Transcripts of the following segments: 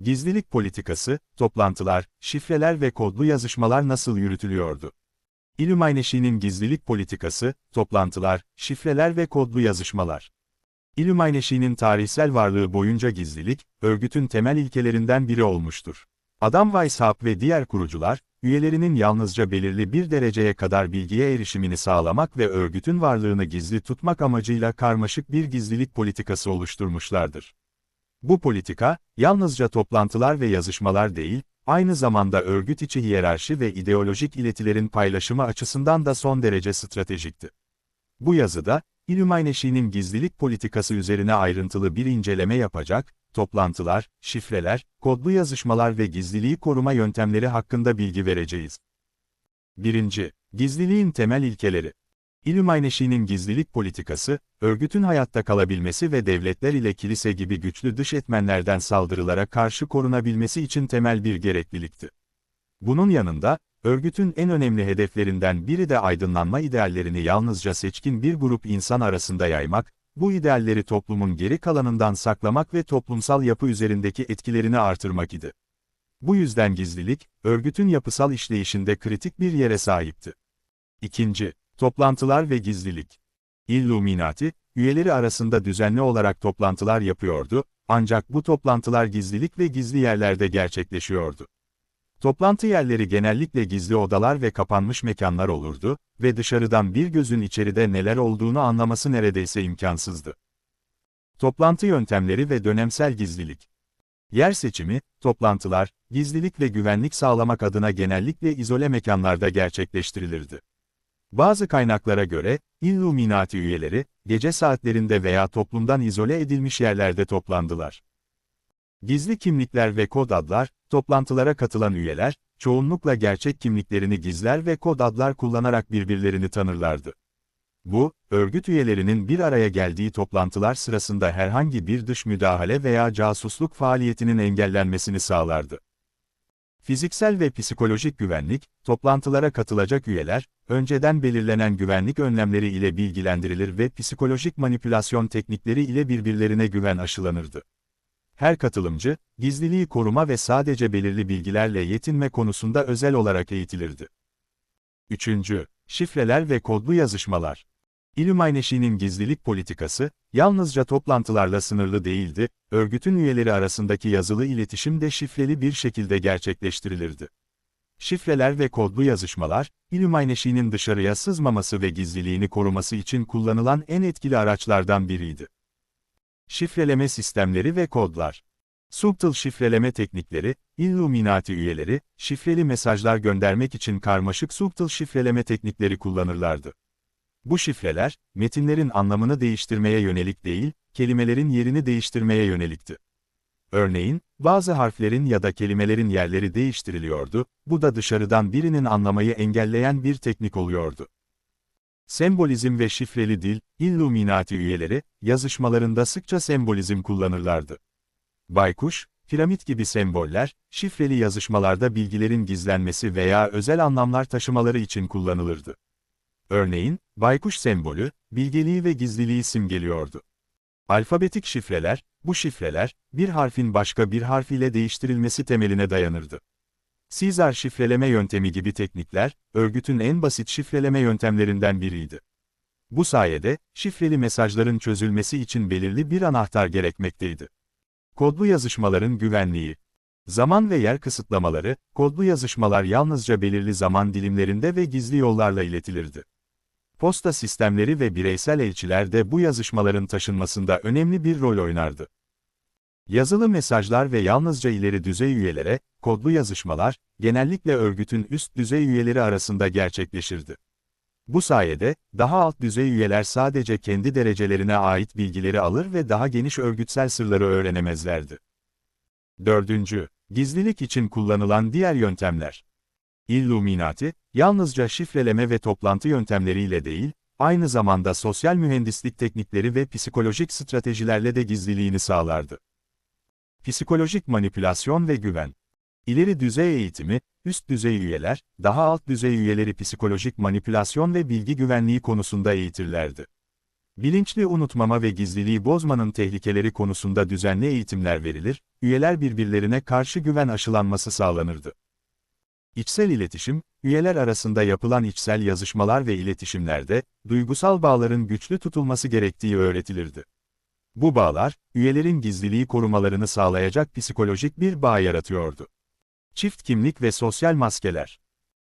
Gizlilik politikası, toplantılar, şifreler ve kodlu yazışmalar nasıl yürütülüyordu? Illumination'in gizlilik politikası, toplantılar, şifreler ve kodlu yazışmalar. Illumination'in tarihsel varlığı boyunca gizlilik, örgütün temel ilkelerinden biri olmuştur. Adam Weishaupt ve diğer kurucular, üyelerinin yalnızca belirli bir dereceye kadar bilgiye erişimini sağlamak ve örgütün varlığını gizli tutmak amacıyla karmaşık bir gizlilik politikası oluşturmuşlardır. Bu politika, yalnızca toplantılar ve yazışmalar değil, aynı zamanda örgüt içi hiyerarşi ve ideolojik iletilerin paylaşımı açısından da son derece stratejikti. Bu yazıda, Illumination'in gizlilik politikası üzerine ayrıntılı bir inceleme yapacak, toplantılar, şifreler, kodlu yazışmalar ve gizliliği koruma yöntemleri hakkında bilgi vereceğiz. 1. Gizliliğin temel ilkeleri. Illumination'in gizlilik politikası, örgütün hayatta kalabilmesi ve devletler ile kilise gibi güçlü dış etmenlerden saldırılara karşı korunabilmesi için temel bir gereklilikti. Bunun yanında, örgütün en önemli hedeflerinden biri de aydınlanma ideallerini yalnızca seçkin bir grup insan arasında yaymak, bu idealleri toplumun geri kalanından saklamak ve toplumsal yapı üzerindeki etkilerini artırmak idi. Bu yüzden gizlilik, örgütün yapısal işleyişinde kritik bir yere sahipti. İkinci, Toplantılar ve gizlilik. Illuminati, üyeleri arasında düzenli olarak toplantılar yapıyordu, ancak bu toplantılar gizlilik ve gizli yerlerde gerçekleşiyordu. Toplantı yerleri genellikle gizli odalar ve kapanmış mekanlar olurdu ve dışarıdan bir gözün içeride neler olduğunu anlaması neredeyse imkansızdı. Toplantı yöntemleri ve dönemsel gizlilik. Yer seçimi, toplantılar, gizlilik ve güvenlik sağlamak adına genellikle izole mekanlarda gerçekleştirilirdi. Bazı kaynaklara göre, Illuminati üyeleri, gece saatlerinde veya toplumdan izole edilmiş yerlerde toplandılar. Gizli kimlikler ve kod adlar, toplantılara katılan üyeler, çoğunlukla gerçek kimliklerini gizler ve kod adlar kullanarak birbirlerini tanırlardı. Bu, örgüt üyelerinin bir araya geldiği toplantılar sırasında herhangi bir dış müdahale veya casusluk faaliyetinin engellenmesini sağlardı. Fiziksel ve psikolojik güvenlik, toplantılara katılacak üyeler, önceden belirlenen güvenlik önlemleri ile bilgilendirilir ve psikolojik manipülasyon teknikleri ile birbirlerine güven aşılanırdı. Her katılımcı, gizliliği koruma ve sadece belirli bilgilerle yetinme konusunda özel olarak eğitilirdi. 3. Şifreler ve kodlu yazışmalar. Illumination'in gizlilik politikası, yalnızca toplantılarla sınırlı değildi, örgütün üyeleri arasındaki yazılı iletişim de şifreli bir şekilde gerçekleştirilirdi. Şifreler ve kodlu yazışmalar, Illumination'in dışarıya sızmaması ve gizliliğini koruması için kullanılan en etkili araçlardan biriydi. Şifreleme sistemleri ve kodlar Subtle şifreleme teknikleri, Illuminati üyeleri, şifreli mesajlar göndermek için karmaşık subtle şifreleme teknikleri kullanırlardı. Bu şifreler, metinlerin anlamını değiştirmeye yönelik değil, kelimelerin yerini değiştirmeye yönelikti. Örneğin, bazı harflerin ya da kelimelerin yerleri değiştiriliyordu, bu da dışarıdan birinin anlamayı engelleyen bir teknik oluyordu. Sembolizm ve şifreli dil, Illuminati üyeleri, yazışmalarında sıkça sembolizm kullanırlardı. Baykuş, piramit gibi semboller, şifreli yazışmalarda bilgilerin gizlenmesi veya özel anlamlar taşımaları için kullanılırdı. Örneğin, baykuş sembolü, bilgeliği ve gizliliği simgeliyordu. Alfabetik şifreler, bu şifreler, bir harfin başka bir harf ile değiştirilmesi temeline dayanırdı. Caesar şifreleme yöntemi gibi teknikler, örgütün en basit şifreleme yöntemlerinden biriydi. Bu sayede, şifreli mesajların çözülmesi için belirli bir anahtar gerekmekteydi. Kodlu yazışmaların güvenliği. Zaman ve yer kısıtlamaları, kodlu yazışmalar yalnızca belirli zaman dilimlerinde ve gizli yollarla iletilirdi. Posta sistemleri ve bireysel elçiler de bu yazışmaların taşınmasında önemli bir rol oynardı. Yazılı mesajlar ve yalnızca ileri düzey üyelere, kodlu yazışmalar, genellikle örgütün üst düzey üyeleri arasında gerçekleşirdi. Bu sayede, daha alt düzey üyeler sadece kendi derecelerine ait bilgileri alır ve daha geniş örgütsel sırları öğrenemezlerdi. 4. Gizlilik için kullanılan diğer yöntemler. Illuminati, yalnızca şifreleme ve toplantı yöntemleriyle değil, aynı zamanda sosyal mühendislik teknikleri ve psikolojik stratejilerle de gizliliğini sağlardı. Psikolojik manipülasyon ve güven. İleri düzey eğitimi, üst düzey üyeler, daha alt düzey üyeleri psikolojik manipülasyon ve bilgi güvenliği konusunda eğitirlerdi. Bilinçli unutmama ve gizliliği bozmanın tehlikeleri konusunda düzenli eğitimler verilir, üyeler birbirlerine karşı güven aşılanması sağlanırdı. İçsel iletişim, üyeler arasında yapılan içsel yazışmalar ve iletişimlerde, duygusal bağların güçlü tutulması gerektiği öğretilirdi. Bu bağlar, üyelerin gizliliği korumalarını sağlayacak psikolojik bir bağ yaratıyordu. Çift kimlik ve sosyal maskeler.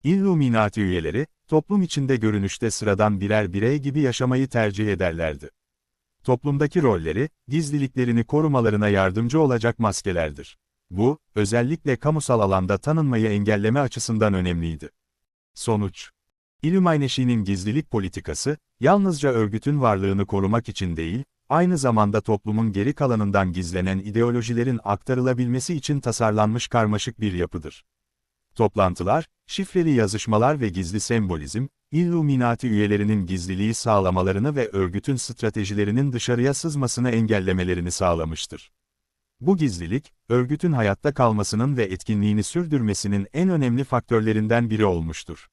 Illuminati üyeleri, toplum içinde görünüşte sıradan birer birey gibi yaşamayı tercih ederlerdi. Toplumdaki rolleri, gizliliklerini korumalarına yardımcı olacak maskelerdir. Bu, özellikle kamusal alanda tanınmayı engelleme açısından önemliydi. Sonuç Illumination'in gizlilik politikası, yalnızca örgütün varlığını korumak için değil, aynı zamanda toplumun geri kalanından gizlenen ideolojilerin aktarılabilmesi için tasarlanmış karmaşık bir yapıdır. Toplantılar, şifreli yazışmalar ve gizli sembolizm, Illuminati üyelerinin gizliliği sağlamalarını ve örgütün stratejilerinin dışarıya sızmasını engellemelerini sağlamıştır. Bu gizlilik, örgütün hayatta kalmasının ve etkinliğini sürdürmesinin en önemli faktörlerinden biri olmuştur.